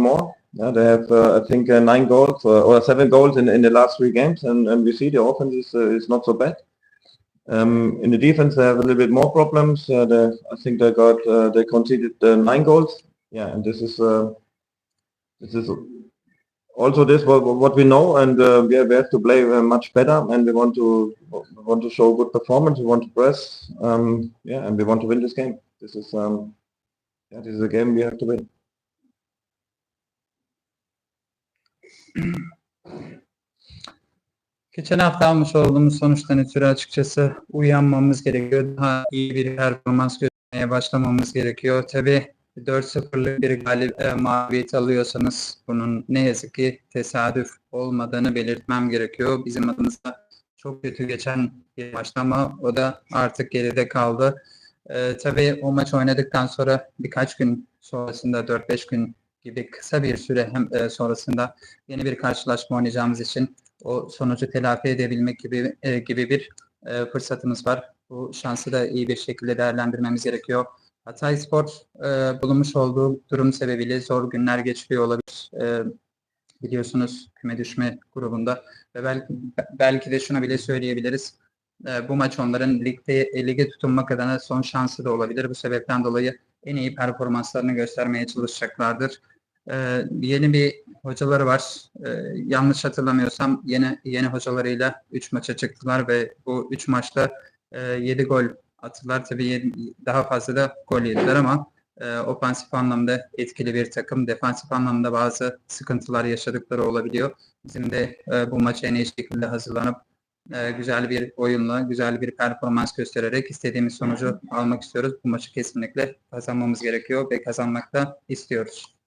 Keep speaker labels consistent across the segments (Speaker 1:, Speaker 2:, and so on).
Speaker 1: more. Yeah, they have, uh, I think, uh, nine goals uh, or seven goals in, in the last three games, and, and we see the offense is, uh, is not so bad. Um, in the defense, they have a little bit more problems. Uh, they, I think they got uh, they conceded nine goals. Yeah, and this is this is also this what, what we know, and yeah, we have to play much better, and we want to we want to show good performance. We want to press, um, yeah, and we want to win this game. This is um, yeah, this is a game we have to win.
Speaker 2: Geçen hafta almış olduğumuz sonuçtan ötürü açıkçası uyanmamız gerekiyor. Daha iyi bir performans göstermeye başlamamız gerekiyor. Tabii 4-0'lık bir galip e, mağlubiyet alıyorsanız bunun ne yazık ki tesadüf olmadığını belirtmem gerekiyor. Bizim adımızda çok kötü geçen bir maçtı ama o da artık geride kaldı. E, tabii o maç oynadıktan sonra birkaç gün sonrasında 4-5 gün gibi kısa bir süre hem e, sonrasında yeni bir karşılaşma oynayacağımız için o sonucu telafi edebilmek gibi e, gibi bir e, fırsatımız var. Bu şansı da iyi bir şekilde değerlendirmemiz gerekiyor. Hatay Spor e, bulunmuş olduğu durum sebebiyle zor günler geçiriyor olabilir. E, biliyorsunuz küme düşme grubunda ve belki belki de şunu bile söyleyebiliriz. E, bu maç onların ligde e, lige tutunmak adına son şansı da olabilir. Bu sebepten dolayı en iyi performanslarını göstermeye çalışacaklardır. E, yeni bir hocaları var. E, yanlış hatırlamıyorsam yeni yeni hocalarıyla 3 maça çıktılar ve bu 3 maçta e, 7 gol attılar. Tabii daha fazla da gol yediler ama e, ofansif anlamda etkili bir takım. Defansif anlamda bazı sıkıntılar yaşadıkları olabiliyor. Bizim de e, bu maça en iyi şekilde hazırlanıp e, güzel bir oyunla, güzel bir performans göstererek istediğimiz sonucu almak istiyoruz. Bu maçı kesinlikle kazanmamız gerekiyor ve kazanmak da istiyoruz.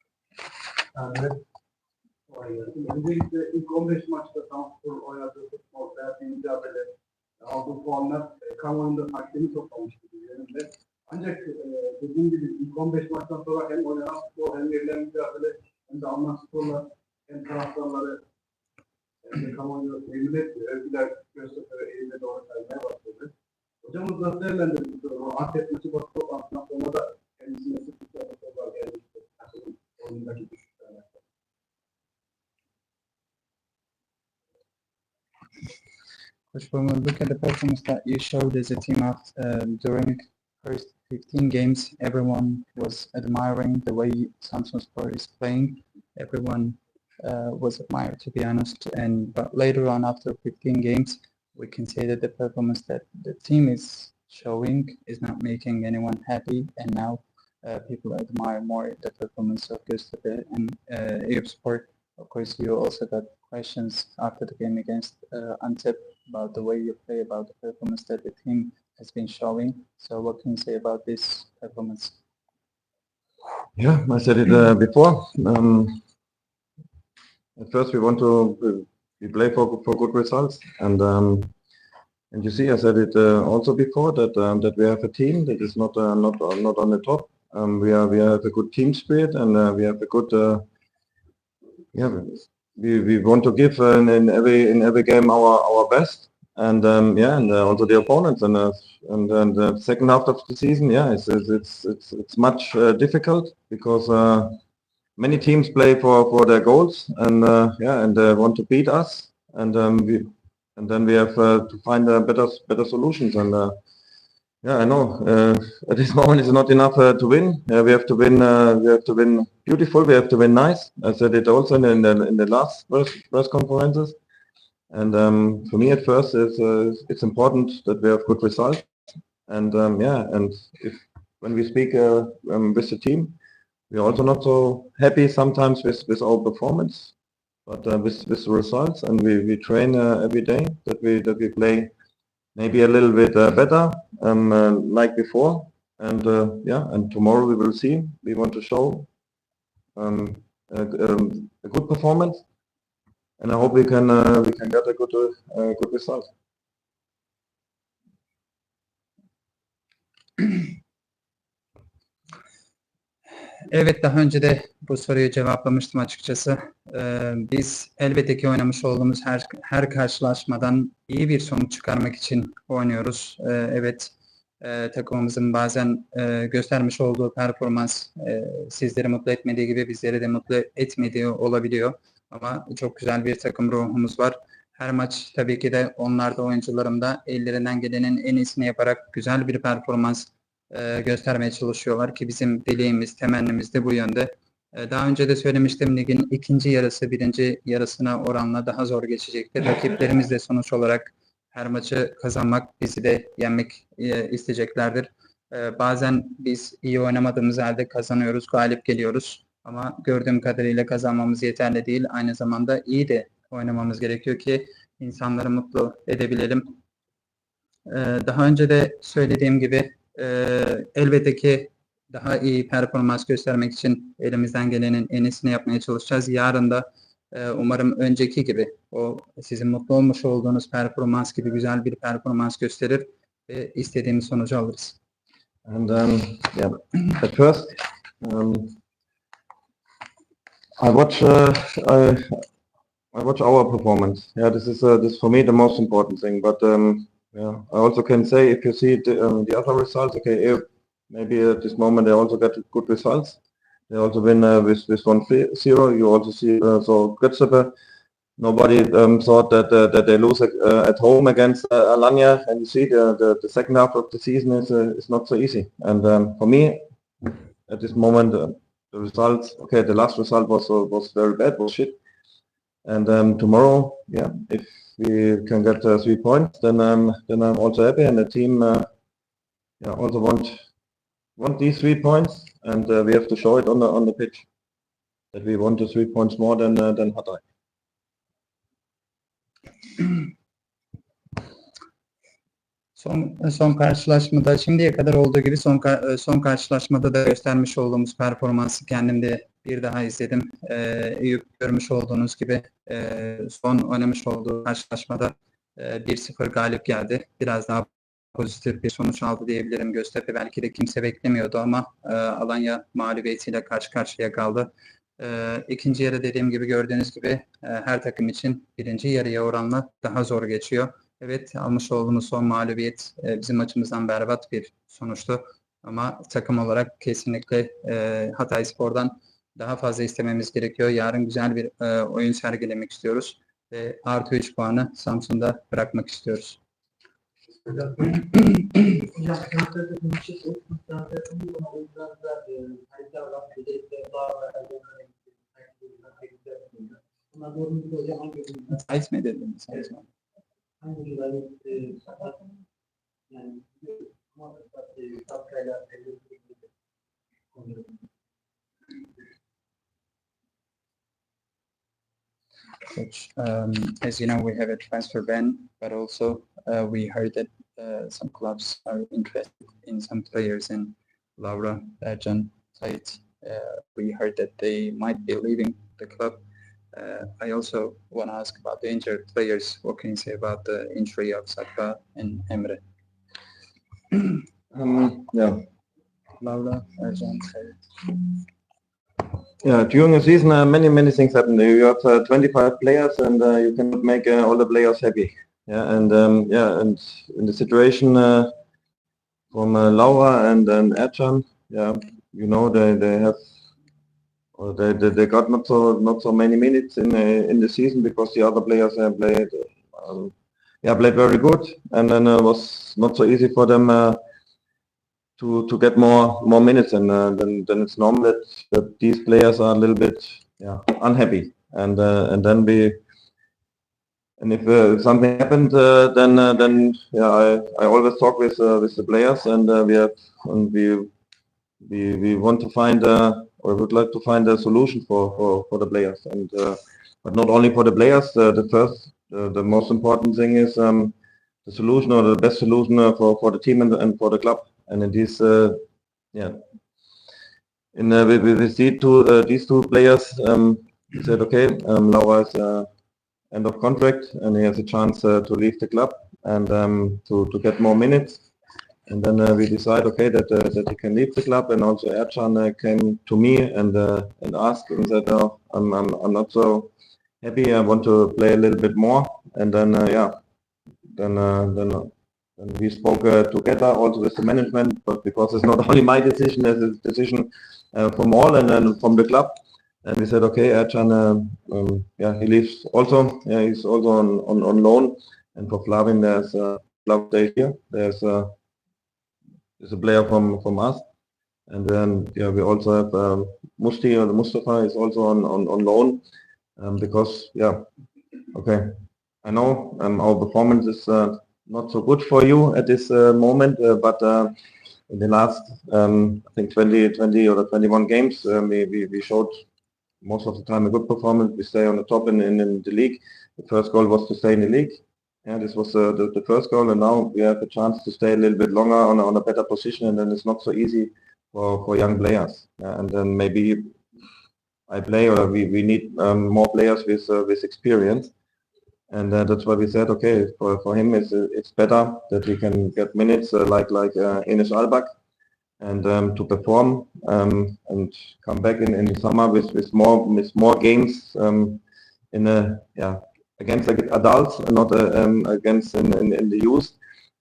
Speaker 3: Gelsin. Öncelikle ilk 15 maçta Samspor oynadığı futbol, verdiği mücadele, aldığı puanlar e, kamuoyunda takdimi toplamıştı üzerinde. Ancak e, dediğim gibi ilk 15 maçtan sonra hem oynanan futbol hem verilen mücadele hem de alınan skorlar hem taraftarları hem de kamuoyu memnun etmiyor. Övgüler Göztepe eğilime doğru kaymaya başladı. Hocamız nasıl değerlendirdi bu durumu? Antep maçı
Speaker 2: Coach, when we look at the performance that you showed as a team after, um, during first 15 games, everyone was admiring the way Samsung Sport is playing. Everyone uh, was admired, to be honest. And but later on, after 15 games, we can say that the performance that the team is showing is not making anyone happy. And now uh, people admire more the performance of Göztepe and uh, Sport. Of course, you also got questions after the game against uh, Antep about the way you play, about the performance that the team has been showing. So what can you say about this performance?
Speaker 1: Yeah, I said it uh, before. Um, at first, we want to we play for for good results, and um, and you see, I said it uh, also before that um, that we have a team that is not uh, not uh, not on the top. Um, we are we have a good team spirit, and uh, we have a good uh, yeah. We, we want to give uh, in, in every in every game our our best, and um, yeah, and uh, also the opponents, and uh, and the second half of the season, yeah, it's it's it's it's, much uh, difficult because. Uh, many teams play for, for their goals. And uh, yeah and uh, want to beat us. And um, we and then we have uh, to find uh, better better solutions. And uh, yeah I know. Uh, at this moment it's not enough uh, to win. Uh, we have to win uh, we have to win beautiful. We have to win nice. I said it also in the in the, last press, press conferences. And um, for me at first it's uh, it's important that we have good results. And um, yeah and if when we speak uh, um, with the team we're also not so happy sometimes with, with our performance, but with, with the results, and we, we train every day that we that we play maybe a little bit uh, better um, uh, like before, and uh, yeah, and tomorrow we will see. We want to show um, a, um, a good performance, and I hope we can uh, we can get a good uh, good result.
Speaker 2: Evet daha önce de bu soruyu cevaplamıştım açıkçası. Ee, biz elbette ki oynamış olduğumuz her her karşılaşmadan iyi bir sonuç çıkarmak için oynuyoruz. Ee, evet e, takımımızın bazen e, göstermiş olduğu performans e, sizleri mutlu etmediği gibi bizleri de mutlu etmediği olabiliyor. Ama çok güzel bir takım ruhumuz var. Her maç tabii ki de onlar da oyuncularım da ellerinden gelenin en iyisini yaparak güzel bir performans e, göstermeye çalışıyorlar ki bizim dileğimiz, temennimiz de bu yönde. E, Daha önce de söylemiştim ligin ikinci yarısı birinci yarısına oranla daha zor geçecektir. Rakiplerimiz de sonuç olarak her maçı kazanmak, bizi de yenmek e, isteyeceklerdir. E, Bazen biz iyi oynamadığımız halde kazanıyoruz, galip geliyoruz. Ama gördüğüm kadarıyla kazanmamız yeterli değil. Aynı zamanda iyi de oynamamız gerekiyor ki insanları mutlu edebilelim. E, Daha önce de söylediğim gibi e, elbette ki daha iyi performans göstermek için elimizden gelenin en iyisini yapmaya çalışacağız. Yarın da e, umarım önceki gibi o sizin mutlu olmuş olduğunuz performans gibi güzel bir performans gösterir ve istediğimiz sonucu alırız.
Speaker 1: And um, yeah, at first, um, I watch uh, I, I watch our performance. Yeah, this is uh, this is for me the most important thing. But um, yeah, I also can say if you see the, um, the other results, okay, if maybe at this moment they also get good results. They also win uh, with with one zero. You also see uh, so Götzepe. Nobody um, thought that uh, that they lose uh, at home against uh, Alanya, and you see the, the the second half of the season is uh, is not so easy. And um, for me, at this moment, the results. Okay, the last result was was very bad, was shit. And um, tomorrow, yeah, if we can get three points, then um, then I'm also happy, and the team, yeah, also want want these three points, and uh, we have to show it on the on the pitch that we want the three points more than uh, than Hatay.
Speaker 2: Son son karşılaşmada şimdiye kadar olduğu gibi son ka- son karşılaşmada da göstermiş olduğumuz performansı kendim de bir daha izledim. Ee, görmüş olduğunuz gibi e, son oynamış olduğu karşılaşmada e, 1-0 galip geldi. Biraz daha pozitif bir sonuç aldı diyebilirim. Göztepe belki de kimse beklemiyordu ama e, Alanya mağlubiyetiyle karşı karşıya kaldı. E, ikinci yarı dediğim gibi gördüğünüz gibi e, her takım için birinci yarıya oranla daha zor geçiyor. Evet almış olduğumuz son mağlubiyet e, bizim açımızdan berbat bir sonuçtu. Ama takım olarak kesinlikle e, Hatay Spor'dan daha fazla istememiz gerekiyor. Yarın güzel bir e, oyun sergilemek istiyoruz. Ve artı 3 puanı Samsun'da bırakmak istiyoruz. Size mi dediniz? Size mi?
Speaker 3: Konuşuyoruz.
Speaker 2: Um, as you know, we have a transfer ban, but also uh, we heard that uh, some clubs are interested in some players in Laura, Berjan, Sait. Uh, we heard that they might be leaving the club. Uh, I also want to ask about the injured players. What can you say about the injury of Saka and Emre?
Speaker 1: Um, yeah,
Speaker 2: Laura, Sait.
Speaker 1: Yeah, during the season, uh, many many things happen. You have uh, 25 players, and uh, you cannot make uh, all the players happy. Yeah, and um, yeah, and in the situation uh, from uh, Laura and and Ercan, yeah, you know they they have. Or they, they, they got not so not so many minutes in uh, in the season because the other players have played um, yeah played very good and then uh, was not so easy for them uh, to to get more more minutes and uh, then then it's normal that, that these players are a little bit yeah unhappy and and then we and if uh, something happened uh, then uh, then yeah I, I always talk with uh, with the players and uh, we have and we we we want to find uh, or would like to find a solution for for, for the players. And but not only for the players the first the most important thing is um, the solution or the best solution for for the team and, and for the club. And in this yeah. In we, we see two these two players um, said okay um, Laura is end of contract and he has a chance uh, to leave the club and um, to to get more minutes. And then uh, we decide okay that uh, that he can leave the club and also Ercan uh, came to me and uh, and asked and said oh, I'm, I'm I'm not so happy. I want to play a little bit more. And then uh, yeah then then and we spoke together also with the management, but because it's not only my decision, it's a decision from all and then from the club. And we said, okay, Ercan, uh, um, yeah, he leaves also. Yeah, he's also on, on, on loan. And for Flavin, there's club day here. There's a, there's a player from, from us. And then, yeah, we also have um, Musti or Mustafa is also on, on, on loan. Um, because, yeah, okay, I know um, our performance is uh, not so good for you at this uh, moment, uh, but uh, in the last, um, I think 20, 20 or 21 games, um, we, we, we showed most of the time a good performance. We stay on the top in, in, in the league. The first goal was to stay in the league. Yeah, this was uh, the, the first goal, and now we have a chance to stay a little bit longer on a, on a better position, and then it's not so easy for, for young players. Yeah, and then maybe I play, or we, we need um, more players with uh, with experience, and uh, that's why we said, okay, for, for him it's uh, it's better that we can get minutes uh, like like uh, Ines Albach, and um, to perform um, and come back in, in the summer with, with more with more games um, in a yeah against like adults and not uh, um, against in, in, in the youth.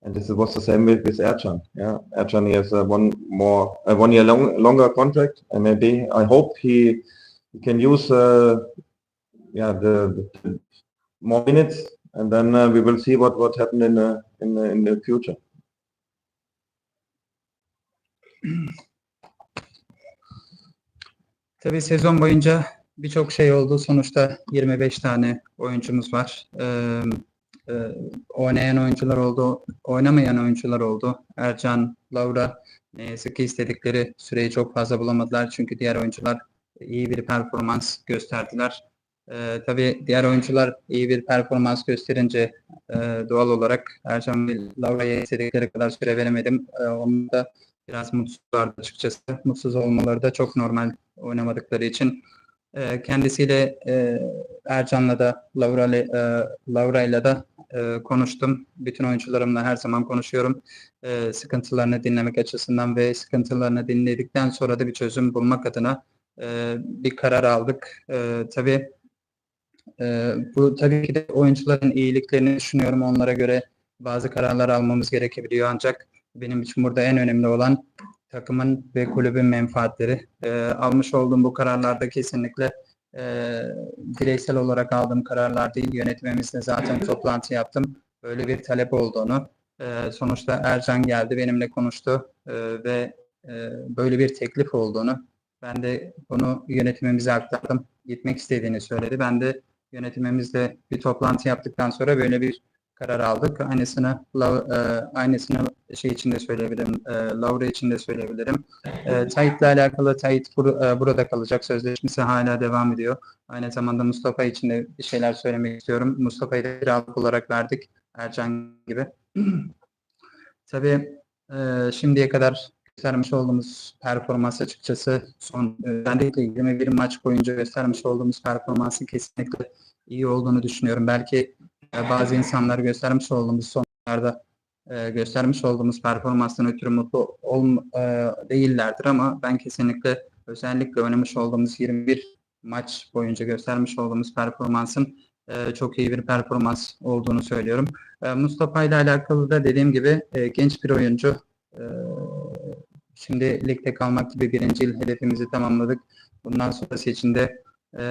Speaker 1: And this was the same with, with Ercan. Yeah, Ercan he has uh, one more uh, one year long, longer contract, and maybe I hope he, he can use uh, yeah the, the more minutes, and then uh, we will see what what happened in the in the, in the future.
Speaker 2: Tabii sezon boyunca birçok şey oldu. Sonuçta 25 tane oyuncumuz var. Ee, e, oynayan oyuncular oldu, oynamayan oyuncular oldu. Ercan, Laura ne yazık ki istedikleri süreyi çok fazla bulamadılar. Çünkü diğer oyuncular iyi bir performans gösterdiler. Ee, tabii diğer oyuncular iyi bir performans gösterince e, doğal olarak Ercan ve Laura'ya istedikleri kadar süre veremedim. Ee, onun da biraz mutsuzlardı açıkçası. Mutsuz olmaları da çok normal oynamadıkları için. Ee, kendisiyle e, Ercan'la da Laura ile e, Laura'yla da e, konuştum. Bütün oyuncularımla her zaman konuşuyorum. E, sıkıntılarını dinlemek açısından ve sıkıntılarını dinledikten sonra da bir çözüm bulmak adına e, bir karar aldık. E, tabii e, bu tabii ki de oyuncuların iyiliklerini düşünüyorum. Onlara göre bazı kararlar almamız gerekebiliyor ancak benim için burada en önemli olan takımın ve kulübün menfaatleri. E, almış olduğum bu kararlarda kesinlikle e, bireysel olarak aldığım kararlar değil. Yönetimimizle zaten toplantı yaptım. Böyle bir talep olduğunu. E, sonuçta Ercan geldi benimle konuştu e, ve e, böyle bir teklif olduğunu. Ben de bunu yönetimimize aktardım. Gitmek istediğini söyledi. Ben de yönetimimizle bir toplantı yaptıktan sonra böyle bir karar aldık. Aynısını e, aynısını şey için de söyleyebilirim. E, Laura için de söyleyebilirim. E, Tayyip'le alakalı Tayyip e, burada kalacak. Sözleşmesi hala devam ediyor. Aynı zamanda Mustafa için de bir şeyler söylemek istiyorum. Mustafa'yı da kiralık olarak verdik. Ercan gibi. Tabii e, şimdiye kadar göstermiş olduğumuz performans açıkçası son özellikle 21 maç boyunca göstermiş olduğumuz performansın kesinlikle iyi olduğunu düşünüyorum. Belki bazı insanlar göstermiş olduğumuz sonlarda e, göstermiş olduğumuz performanstan ötürü mutlu ol, e, değillerdir ama ben kesinlikle özellikle oynamış olduğumuz 21 maç boyunca göstermiş olduğumuz performansın e, çok iyi bir performans olduğunu söylüyorum. E, Mustafa ile alakalı da dediğim gibi e, genç bir oyuncu. E, şimdi ligde kalmak gibi birinci yıl hedefimizi tamamladık. Bundan sonrası için de e,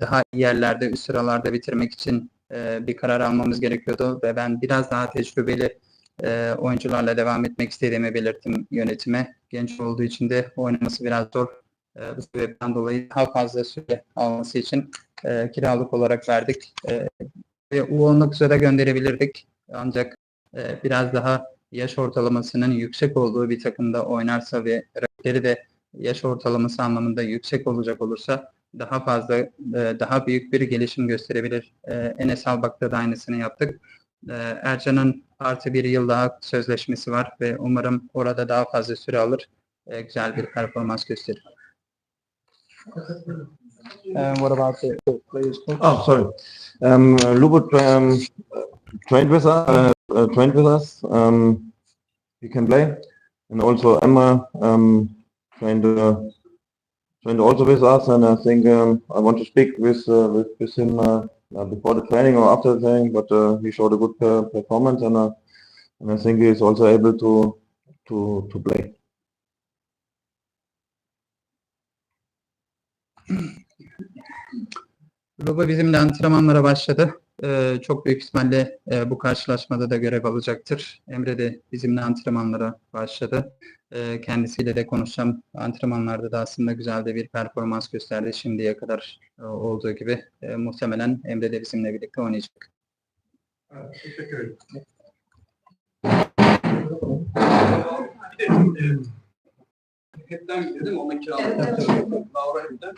Speaker 2: daha iyi yerlerde, üst sıralarda bitirmek için e, bir karar almamız gerekiyordu ve ben biraz daha tecrübeli e, oyuncularla devam etmek istediğimi belirttim yönetime. Genç olduğu için de oynaması biraz zor. E, bu sebepten dolayı daha fazla süre alması için e, kiralık olarak verdik. E, ve U19 üzere gönderebilirdik. Ancak e, biraz daha yaş ortalamasının yüksek olduğu bir takımda oynarsa ve rakipleri de yaş ortalaması anlamında yüksek olacak olursa daha fazla, e, daha büyük bir gelişim gösterebilir. E, Enes Albak'ta da aynısını yaptık. E, Ercan'ın artı bir yıl daha sözleşmesi var ve umarım orada daha fazla süre alır. E, güzel bir performans gösterir.
Speaker 3: And what about the players?
Speaker 1: Oh, sorry. Um, Lubot um, trained with us. Uh, uh, trained with us. Um, he can play, and also Emma um, trained uh, trained also with us. And I think um, I want to speak with uh, with, with him uh, uh, before the training or after the training. But uh, he showed a good uh, performance, and uh, And I think he is also able to to to play.
Speaker 2: Baba bizimle antrenmanlara başladı. Ee, çok büyük ihtimalle e, bu karşılaşmada da görev alacaktır. Emre de bizimle antrenmanlara başladı. Ee, kendisiyle de konuşacağım. Antrenmanlarda da aslında güzel de bir performans gösterdi şimdiye kadar e, olduğu gibi. E, muhtemelen Emre de bizimle birlikte oynayacak.
Speaker 3: Evet, teşekkür ederim. Hepten mi? Onunla kiraladık.
Speaker 4: Evet, evet.
Speaker 3: Laura hepten.